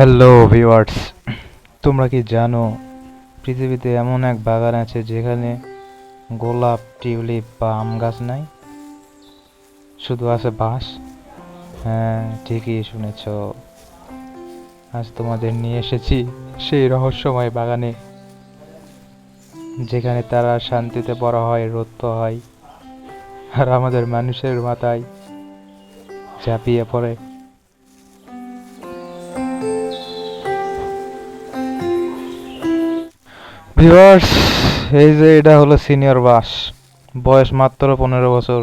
Hello viewers তোমরা কি জানো, পৃথিবীতে এমন এক বাগান আছে যেখানে গোলাপ, টিউলিপ বা আম গাছ নাই? শুধু আছে বাঁশ? হ্যাঁ ঠিকই শুনেছ। আজ তোমাদের নিয়ে এসেছি সেই রহস্যময় বাগানে, যেখানে তারা শান্তিতে বড় হয় রোদ হয়, আর আমাদের মানুষের মাথায় ঝাঁপিয়ে পড়ে। ভিউয়ার্স এই যে এটা হলো সিনিয়র বাস। বয়স মাত্র পনেরো বছর।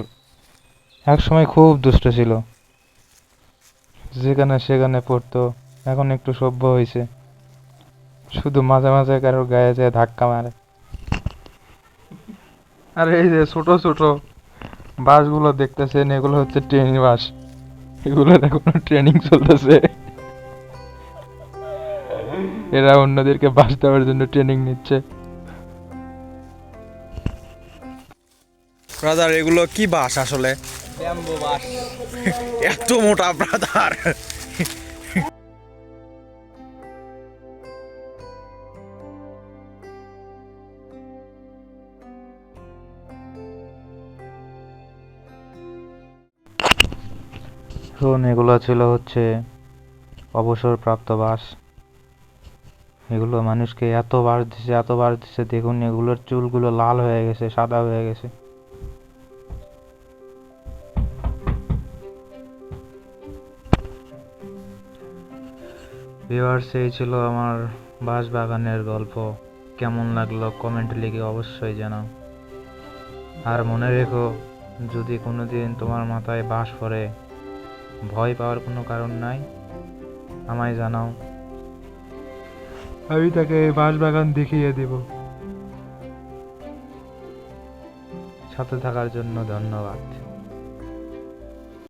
এক সময় খুব দুষ্ট ছিল। যেখানে সেখানে পড়তো। এখন একটু সভ্য হয়েছে শুধু মাঝে মাঝে কারোর গায়ে যায় ধাক্কা মারে। আর এই যে ছোট ছোট বাসগুলো দেখতেছেন, এগুলো হচ্ছে ট্রেনিং বাস। এগুলোর এখনও ট্রেনিং চলতেছে। এরা অন্যদেরকে বাস দেওয়ার জন্য ট্রেনিং নিচ্ছে। ব্রাদার এগুলো কি বাস আসলে? ব্যাম্বু বাস এত মোটা ব্রাদার শুন এগুলো ছিল হচ্ছে অবসরপ্রাপ্ত বাস এগুলো মানুষকে এত বার দিছে, এত বার দিছে, দেখুন এগুলোর চুলগুলো লাল হয়ে গেছে, সাদা হয়ে গেছে। ভিউয়ার্স, এই ছিল আমার বাঁশ বাগানের গল্প। কেমন লাগল কমেন্ট লিখে অবশ্যই জানাও। আর মনে রেখো, যদি কোনোদিন তোমার মাথায় বাস পড়ে, ভয় পাওয়ার কোনো কারণ নাই। আমায় জানাও। আমি তাকে বাঁশ বাগান দেখিয়ে দেব। সাথে থাকার জন্য ধন্যবাদ।